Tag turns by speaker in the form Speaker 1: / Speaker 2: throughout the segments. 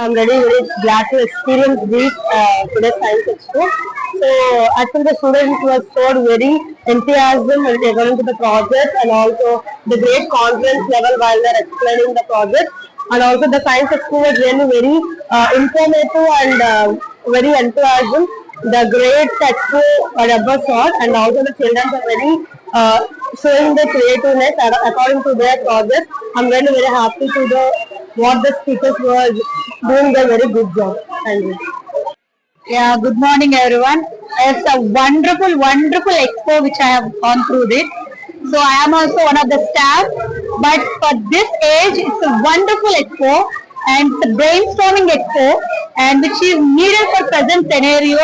Speaker 1: I'm really very glad to experience this uh, science expo. So I think the students were showed very enthusiasm when they got into the project and also the great confidence level while they're explaining the project. And also the science expo was really very uh, informative and uh, very enthusiasm. The great expo ever saw and also the children are very uh, showing the creativeness according to their project. I'm really very happy to the what the speakers were doing a very good job.
Speaker 2: Yeah, good morning everyone. It's a wonderful, wonderful expo which I have gone through it. So I am also one of the staff, but for this age, it's a wonderful expo and it's a brainstorming expo and which is needed for present scenario.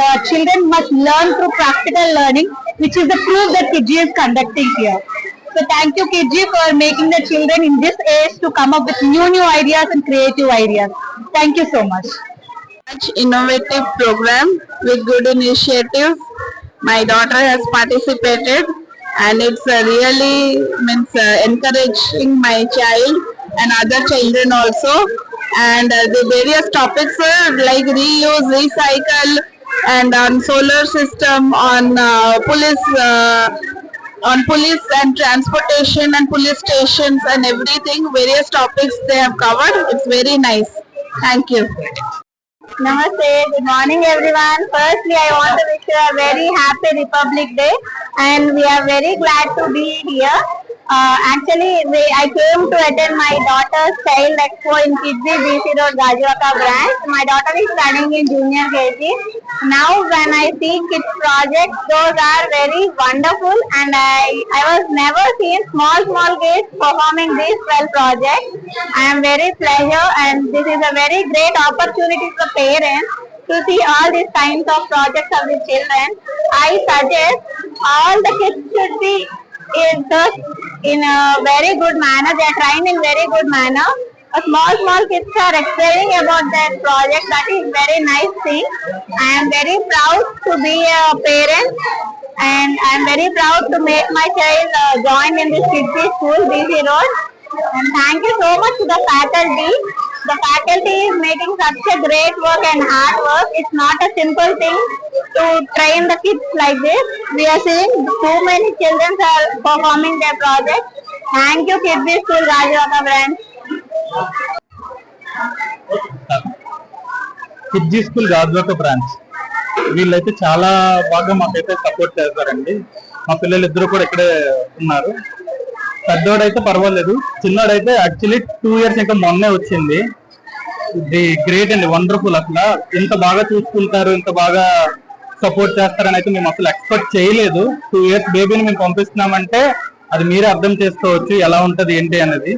Speaker 2: The children must learn through practical learning, which is the proof that Kidji is conducting here. So thank you Kidji for making the children in this age to come up with new, new ideas and creative ideas. Thank you so much.
Speaker 3: such innovative program with good initiative. My daughter has participated and it's uh, really means uh, encouraging my child and other children also. And uh, the various topics were like reuse, recycle, and on solar system, on uh, police, uh, on police and transportation and police stations and everything. Various topics they have covered. It's very nice. Thank you.
Speaker 2: Namaste, good morning everyone. Firstly, I want to wish you a very happy Republic Day and we are very glad to be here. Uh, actually, we, I came to attend my daughter's child expo in Kidzi BC Road Gajwaka branch. My daughter is studying in junior KG. Now when I see kids projects, those are very wonderful and I, I was never seen small small kids performing these 12 projects. I am very pleasure and this is a very great opportunity for parents to see all these kinds of projects of the children. I suggest all the kids should be in, taught in a very good manner. They are trying in very good manner. A small small kids are explaining about their project. That is very nice thing. I am very proud to be a parent and I am very proud to make my child uh, join in this kids school, BC Road. And thank you so much to the faculty. The faculty is making such a great work and hard work. It's not a simple thing to train the kids like this. We are seeing too many children are performing their project. Thank you, Kids School, Rajwaka branch.
Speaker 4: Kidzee school Gajuwaka branch వీళ్ళైతే చాలా బాగా మాకైతే support చేస్తారండి మా పిల్లలు ఇద్దరు కూడా ఇక్కడే ఉన్నారు పెద్దోడైతే పర్వాలేదు. చిన్నోడైతే యాక్చువల్లీ టూ ఇయర్స్ ఇంకా మొన్నే వచ్చింది. ఇది గ్రేట్ అండి వండర్ఫుల్ అసలు. ఇంత బాగా చూసుకుంటారు ఇంత బాగా సపోర్ట్ చేస్తారని అయితే మేము అసలు ఎక్స్పెక్ట్ చేయలేదు. టూ ఇయర్స్ బేబీని మేము పంపిస్తున్నామంటే అది మీరే అర్థం చేసుకోవచ్చు ఎలా ఉంటది ఏంటి అనేది.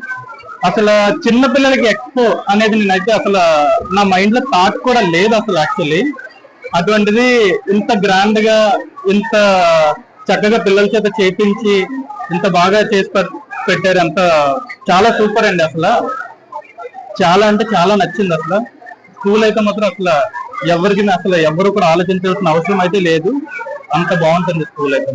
Speaker 4: అసలు చిన్న పిల్లలకి ఎక్స్పో అనేది నేనైతే అసలు నా మైండ్లో థాట్ కూడా లేదు అసలు యాక్చువల్లీ అటువంటిది ఇంత గ్రాండ్గా ఇంత చక్కగా పిల్లల చేత చేపించి ఇంత బాగా చేసి పెట్టారు అంత చాలా సూపర్ అండి అసలు. చాలా అంటే చాలా నచ్చింది అసలు. స్కూల్ అయితే మాత్రం అసలు ఎవరికి అసలు ఎవరు కూడా ఆలోచించాల్సిన అవసరం అయితే లేదు. అంత బాగుంటుంది స్కూల్ అయితే.